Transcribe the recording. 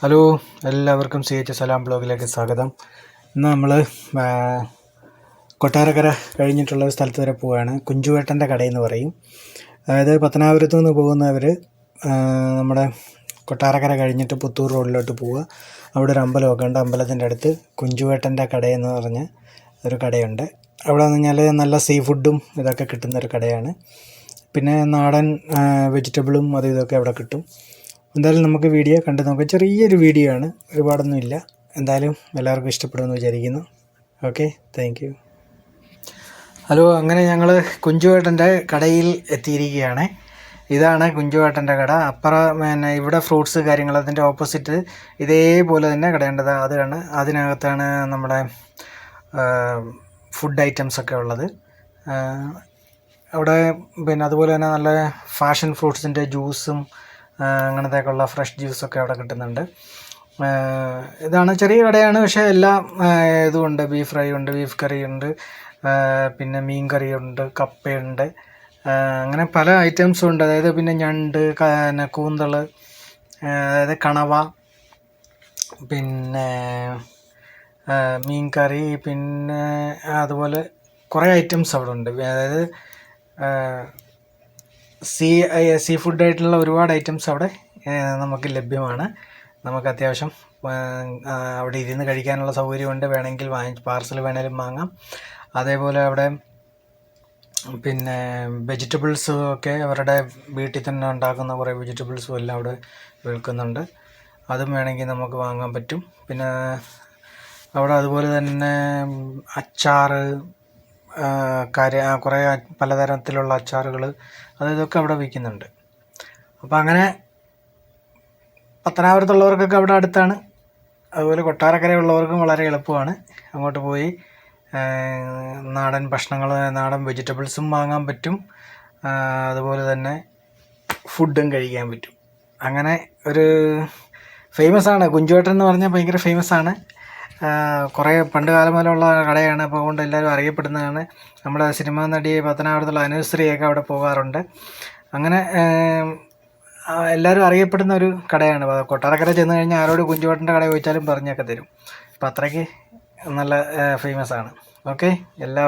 Hello എല്ലാവർക്കും C H സലാം ബ്ലോഗിലേക്ക് സ്വാഗതം. ഇന്ന് നമ്മൾ കൊട്ടാരക്കര കഴിഞ്ഞിട്ടുള്ള സ്ഥലത്ത് വരെ പോവുകയാണ് കുഞ്ചുവേട്ടന്റെ കടയെന്ന് പറയും. അതായത് പത്തനാപുരത്ത് നിന്ന് പോകുന്നവർ നമ്മുടെ കൊട്ടാരക്കര കഴിഞ്ഞിട്ട് പുത്തൂർ റോഡിലോട്ട് പോവുക. അവിടെ ഒരു അമ്പലമൊക്കെ ഉണ്ട്. അമ്പലത്തിന്റെ അടുത്ത് കുഞ്ചുവേട്ടന്റെ കടയെന്ന് പറഞ്ഞ ഒരു കടയുണ്ട്. അവിടെ എന്ന് പറഞ്ഞാൽ നല്ല സീ ഫുഡും ഇതൊക്കെ കിട്ടുന്ന ഒരു കടയാണ്. പിന്നെ നാടൻ വെജിറ്റബിളും അതും ഇതൊക്കെ അവിടെ കിട്ടും. എന്തായാലും നമുക്ക് വീഡിയോ കണ്ടു നോക്കാം. ചെറിയൊരു വീഡിയോ ആണ്. ഒരുപാടൊന്നും ഇല്ല എന്തായാലും എല്ലാവർക്കും ഇഷ്ടപ്പെടുമെന്ന് വിചാരിക്കുന്നു. ഓക്കെ താങ്ക് ഹലോ അങ്ങനെ ഞങ്ങൾ കുഞ്ചുവേട്ടന്റെ കടയിൽ എത്തിയിരിക്കുകയാണ്. ഇതാണ് കുഞ്ചുവേട്ടന്റെ കട. അപ്പുറം പിന്നെ ഇവിടെ ഫ്രൂട്ട്സ് കാര്യങ്ങൾ അതിന്റെ ഓപ്പോസിറ്റ് ഇതേപോലെ തന്നെ കടയേണ്ടത്. അതാണ് അതിനകത്താണ് നമ്മുടെ ഫുഡ് ഐറ്റംസ് ഒക്കെ ഉള്ളത്. അവിടെ പിന്നെ അതുപോലെ തന്നെ നല്ല ഫാഷൻ ഫ്രൂട്ട്സിന്റെ ജ്യൂസും അങ്ങനത്തെയൊക്കെ ഉള്ള ഫ്രഷ് ജ്യൂസൊക്കെ അവിടെ കിട്ടുന്നുണ്ട്. ഇതാണ് ചെറിയ കടയാണ് പക്ഷേ എല്ലാം ഇതുമുണ്ട് ബീഫ് ഫ്രൈ ഉണ്ട് ബീഫ് കറി ഉണ്ട് പിന്നെ മീൻ കറി ഉണ്ട് കപ്പയുണ്ട്. അങ്ങനെ പല ഐറ്റംസും ഉണ്ട്. അതായത് പിന്നെ ഞണ്ട് പിന്നെ കൂന്തൾ അതായത് കണവ പിന്നെ മീൻ കറി പിന്നെ അതുപോലെ കുറേ ഐറ്റംസ് അവിടെ ഉണ്ട്. അതായത് സീ സീ ഫുഡ് ആയിട്ടുള്ള ഒരുപാട് ഐറ്റംസ് അവിടെ നമുക്ക് ലഭ്യമാണ്. നമുക്ക് അത്യാവശ്യം അവിടെ ഇരുന്ന് കഴിക്കാനുള്ള സൗകര്യമുണ്ട്. വേണമെങ്കിൽ വാങ്ങി പാർസൽ വേണേലും വാങ്ങാം. അതേപോലെ അവിടെ പിന്നെ വെജിറ്റബിൾസ് ഒക്കെ അവരുടെ വീട്ടിൽ തന്നെ ഉണ്ടാക്കുന്ന കുറേ വെജിറ്റബിൾസും എല്ലാം അവിടെ വിൽക്കുന്നുണ്ട്. അതും വേണമെങ്കിൽ നമുക്ക് വാങ്ങാൻ പറ്റും. പിന്നെ അവിടെ അതുപോലെ തന്നെ അച്ചാറ് കാര്യ കുറേ പലതരത്തിലുള്ള അച്ചാറുകൾ അത് ഇതൊക്കെ അവിടെ വിൽക്കുന്നുണ്ട്. അപ്പോൾ അങ്ങനെ പത്തനാപുരത്തുള്ളവർക്കൊക്കെ അവിടെ അടുത്താണ്. അതുപോലെ കൊട്ടാരക്കരയുള്ളവർക്കും വളരെ എളുപ്പമാണ്. അങ്ങോട്ട് പോയി നാടൻ ഭക്ഷണങ്ങൾ നാടൻ വെജിറ്റബിൾസും വാങ്ങാൻ പറ്റും. അതുപോലെ തന്നെ ഫുഡും കഴിക്കാൻ പറ്റും. അങ്ങനെ ഒരു ഫേമസ് ആണ് കുഞ്ചുവേട്ടൻ എന്ന് പറഞ്ഞാൽ ഭയങ്കര ഫേമസ് ആണ് കുറേ പണ്ട് കാലം മുതലുള്ള കടയാണ്. അപ്പോൾ അതുകൊണ്ട് എല്ലാവരും അറിയപ്പെടുന്നതാണ്. നമ്മുടെ സിനിമാ നടി പത്തനാപുരത്തുള്ള അനുശ്രീയൊക്കെ അവിടെ പോകാറുണ്ട്. അങ്ങനെ എല്ലാവരും അറിയപ്പെടുന്ന ഒരു കടയാണ്. കൊട്ടാരക്കര ചെന്ന് കഴിഞ്ഞാൽ ആരോട് കുഞ്ചുവേട്ടന്റെ കട ചോദിച്ചാലും പറഞ്ഞൊക്കെ തരും. അപ്പോൾ അത്രയ്ക്ക് നല്ല ഫേമസ് ആണ്. ഓക്കെ എല്ലാ